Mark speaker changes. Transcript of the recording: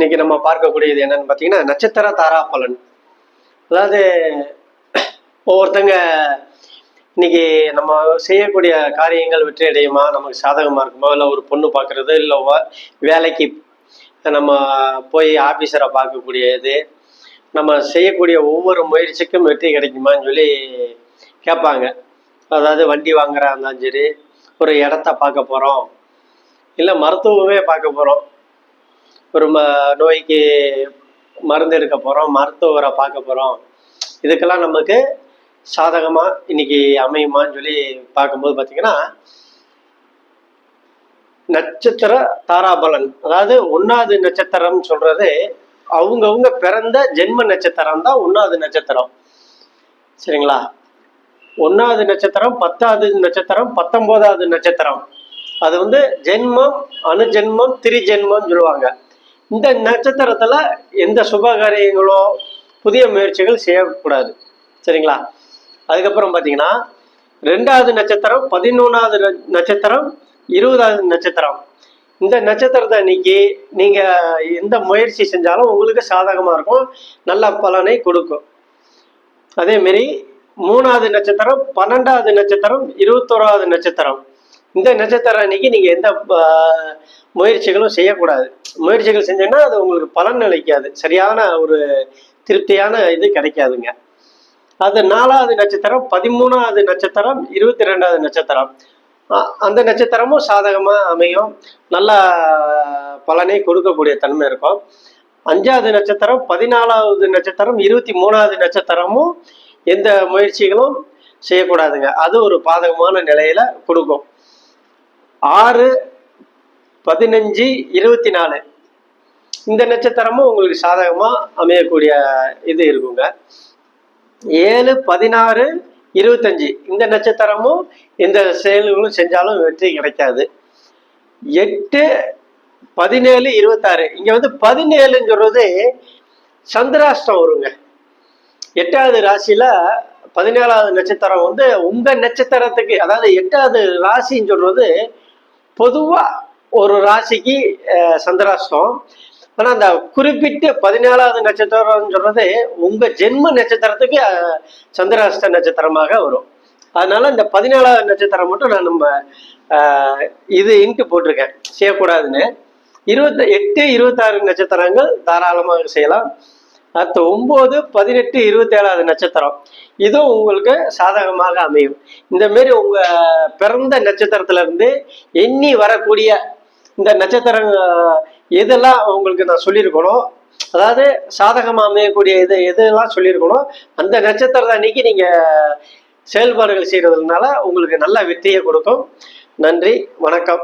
Speaker 1: இன்னைக்கு நம்ம பார்க்கக்கூடியது என்னன்னு பார்த்தீங்கன்னா நட்சத்திர தாரா பலன் அதாவது ஒவ்வொருத்தங்க இன்னைக்கு நம்ம செய்யக்கூடிய காரியங்கள் வெற்றி அடையுமா நமக்கு சாதகமாக இருக்குமா இல்லை ஒரு பொண்ணு பார்க்கறது இல்லை வேலைக்கு நம்ம போய் ஆஃபீஸரை பார்க்கக்கூடியது நம்ம செய்யக்கூடிய ஒவ்வொரு முயற்சிக்கும் வெற்றி கிடைக்குமான்னு சொல்லி கேட்பாங்க. அதாவது வண்டி வாங்குறா இருந்தாலும் சரி ஒரு இடத்த பார்க்க போகிறோம் இல்லை மருத்துவமே பார்க்க போகிறோம் ஒரு ம நோய்க்கு மருந்து எடுக்க போகிறோம் மருத்துவரை பார்க்க போகிறோம் இதுக்கெல்லாம் நமக்கு சாதகமாக இன்னைக்கு அமையுமான்னு சொல்லி பார்க்கும்போது பார்த்தீங்கன்னா நட்சத்திர தாராபலன் அதாவது ஒன்றாவது நட்சத்திரம் சொல்றது அவங்கவுங்க பிறந்த ஜென்ம நட்சத்திரம் தான் ஒன்றாவது நட்சத்திரம். சரிங்களா? ஒன்றாவது நட்சத்திரம் பத்தாவது நட்சத்திரம் பத்தொம்போதாவது நட்சத்திரம். அது வந்து ஜென்மம் அணுஜென்மம் திரிஜென்மம் சொல்லுவாங்க. இந்த நட்சத்திரத்துல எந்த சுபகாரியங்களோ புதிய முயற்சிகள் செய்யக்கூடாது. சரிங்களா? அதுக்கப்புறம் பார்த்தீங்கன்னா ரெண்டாவது நட்சத்திரம் பதினொன்றாவது நட்சத்திரம் இருபதாவது நட்சத்திரம். இந்த நட்சத்திரத்தை அன்னைக்கு நீங்க எந்த முயற்சி செஞ்சாலும் உங்களுக்கு சாதகமா இருக்கும். நல்ல பலனை கொடுக்கும். அதே மாதிரி மூணாவது நட்சத்திரம் பன்னெண்டாவது நட்சத்திரம் இருபத்தோராவது நட்சத்திரம். இந்த நட்சத்திரம் அன்னைக்கு நீங்கள் எந்த முயற்சிகளும் செய்யக்கூடாது. முயற்சிகள் செஞ்சீங்கன்னா அது உங்களுக்கு பலன் நிலைக்காது சரியான ஒரு திருப்தியான இது கிடைக்காதுங்க. அது நாலாவது நட்சத்திரம் பதிமூணாவது நட்சத்திரம் இருபத்தி ரெண்டாவது நட்சத்திரம் அந்த நட்சத்திரமும் சாதகமாக அமையும். நல்ல பலனை கொடுக்கக்கூடிய தன்மை இருக்கும். அஞ்சாவது நட்சத்திரம் பதினாலாவது நட்சத்திரம் இருபத்தி மூணாவது நட்சத்திரமும் எந்த முயற்சிகளும் செய்யக்கூடாதுங்க. அது ஒரு பாதகமான நிலையில கொடுக்கும். ஆறு பதினஞ்சு இருபத்தி நாலு இந்த நட்சத்திரமும் உங்களுக்கு சாதகமா அமையக்கூடிய இது இருக்குங்க. ஏழு பதினாறு இருபத்தஞ்சு. இந்த நட்சத்திரமும் இந்த செயல்களும் செஞ்சாலும் வெற்றி கிடைக்காது. எட்டு பதினேழு இருபத்தாறு. இங்க வந்து பதினேழுன்னு சந்திராஷ்டம் வருங்க. எட்டாவது ராசியில பதினேழாவது நட்சத்திரம் வந்து உங்க நட்சத்திரத்துக்கு அதாவது எட்டாவது ராசின்னு சொல்றது பொதுவா ஒரு ராசிக்கு சந்திராஷ்டம் ஆனா அந்த குறிப்பிட்டு பதினேழாவது நட்சத்திரம்னு சொல்றது உங்க ஜென்ம நட்சத்திரத்துக்கு சந்திராஷ்ட நட்சத்திரமாக வரும். அதனால இந்த பதினேழாவது நட்சத்திரம் மட்டும் நான் நம்ம இது இன்ட்டு போட்டிருக்கேன். செய்யக்கூடாதுன்னு. இருபத்தி எட்டு இருபத்தாறு நட்சத்திரங்கள் தாராளமாக செய்யலாம். அடுத்த ஒன்பது பதினெட்டு இருபத்தி ஏழாவது நட்சத்திரம். இதுவும் உங்களுக்கு சாதகமாக அமையும். இந்த மாரி உங்க பிறந்த நட்சத்திரத்துல இருந்து எண்ணி வரக்கூடிய இந்த நட்சத்திரம் எதெல்லாம் உங்களுக்கு நான் சொல்லியிருக்கணும் அதாவது சாதகமாக அமையக்கூடிய இது எதெல்லாம் சொல்லியிருக்கணும் அந்த நட்சத்திரத்தை அன்னைக்கு நீங்க செயல்பாடுகள் செய்யறதுனால உங்களுக்கு நல்ல வெற்றியை கொடுக்கும். நன்றி வணக்கம்.